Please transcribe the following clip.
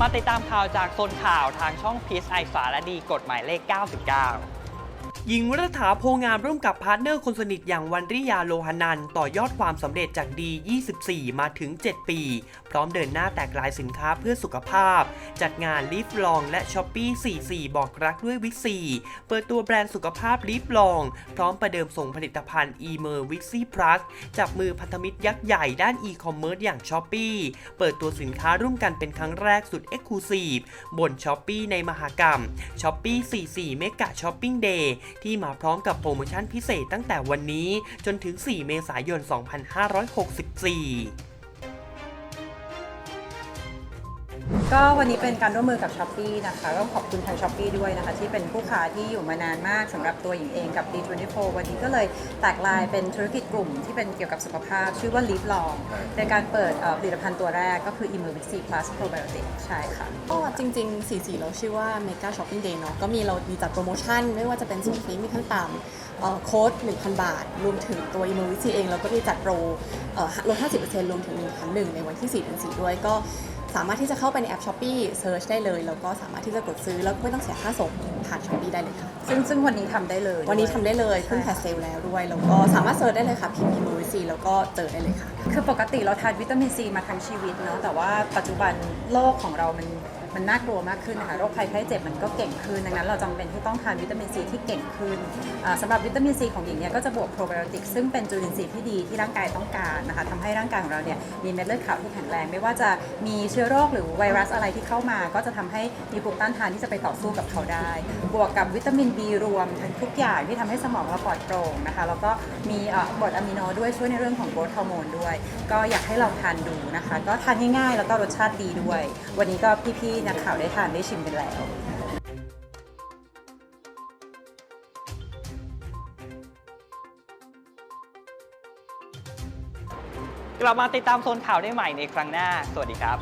มาติดตามข่าวจากโซนข่าวทางช่องพีซไอสารดีกฎหมายเลข 99 หญิงรัฐาโพงามร่วมกับพาร์ทเนอร์คนสนิทอย่างวันริยาโลหนันต่อยอดความสำเร็จจากดี 24 มาถึง 7 ปี พร้อมเดินหน้าแตกลายสินค้าเพื่อสุขภาพ จัดงานลิฟลองและช้อปปี้ 44 บอกรักด้วยวิกซีเปิดตัวแบรนด์สุขภาพลิฟลอง พร้อมประเดิมส่งผลิตภัณฑ์ e m e r w i x y Plus จับมือพันธมิตรยักษ์ใหญ่ด้านอีคอมเมิร์ซอย่างช้อปปี้เปิดตัวสินค้าร่วมกันเป็นครั้งแรกสุดเอ็กซ์คลูซีฟบนช้อปปี้ในมหกรรมช้อปปี้44 เมกะช้อปปิ้งเดย์ที่มาพร้อมกับโปรโมชั่นพิเศษตั้งแต่วันนี้จนถึง 4 เมษายน 2564 ก็วันนี้เป็นการร่วมมือกับ s h อ p e e นะคะก็ขอบคุณทาง s h อ p e e ด้วยนะคะ ที่เป็นผู้ค้าที่อยู่มานานมากสำหรับตัวหญิงเองกับ D24 วันนี้ก็เลยแตกลายเป็นธุรกิจกลุ่มที่เป็นเกี่ยวกับสุขภาพ ชื่อว่า Live Long ในการเปิดเอ่อผลิตภัณฑ์ตัวแรกก็คือ Immervic C Plus Probiotic ใช่ค่ะ ก็จริงๆ44เราชื่อว่า Mega Shopping Day เนาะก็มีเรามีจัดโปรโมชั่น ไม่ว่าจะเป็นส่งฟรีมีขั้นต่ำเอ่อโค้ด 1,000 บาท รวมถึงตัว i m m o v i c เอง เราก็มีจัดโปรเอ่อลด 50%รวมถึง1,001ในวันที่4เดือน4ด้วยก็ สามารถที่จะเข้าไปในแอป Shopee Search ได้เลย แล้วก็สามารถที่จะกดซื้อแล้วก็ไม่ต้องเสียค่าส่งผ่าน Shopee ได้เลยค่ะ ซึ่งซึ่งวันนี้ทำได้เลยวันนี้ทำได้เลยใช่เพิ่งแฟชเซลแล้วด้วย แล้วก็สามารถเซิร์ชได้เลยค่ะพิมพ์ i m m o v i c แล้วก็เจอได้เลยค่ะ คือปกติเราทานวิตามินซีมาทั้งชีวิตเนาะแต่ว่าปัจจุบันโลกของเรามันมันน่ากลัวมากขึ้นนะคะโรคภัยไข้เจ็บมันก็เก่งขึ้นดังนั้นเราจำเป็นที่ต้องทานวิตามินซีที่เก่งขึ้นอ่าสำหรับวิตามินซีของหญิงเนี่ยก็จะบวกโปรไบโอติกซึ่งเป็นจุลินทรีย์ที่ดีที่ร่างกายต้องการนะคะทำให้ร่างกายของเราเนี่ยมีเม็ดเลือดขาวที่แข็งแรงไม่ว่าจะมีเชื้ื้อโรคหรือไวรัสอะไรที่เข้ามา ก็จะทำให้มีภูมิต้านทานที่จะไปต่อสู้กับเขาได้ บวกกับวิตามิน B รวมทั้งทุกอย่างที่ทำให้สมองเราปลอดโปร่งนะคะ แล้วก็มีเอ่อกรดอะมิโนด้วยช่วยในเรื่องของโกรทฮอร์โมนด้วย ก็อยากให้ลองทานดูนะคะ ก็ทานง่ายๆ แล้วก็รสชาติดีด้วย วันนี้ก็พี่ๆนักข่าวได้ทานได้ชิมกันแล้ว กลับมาติดตามโซนข่าวได้ใหม่ในครั้งหน้า สวัสดีครับ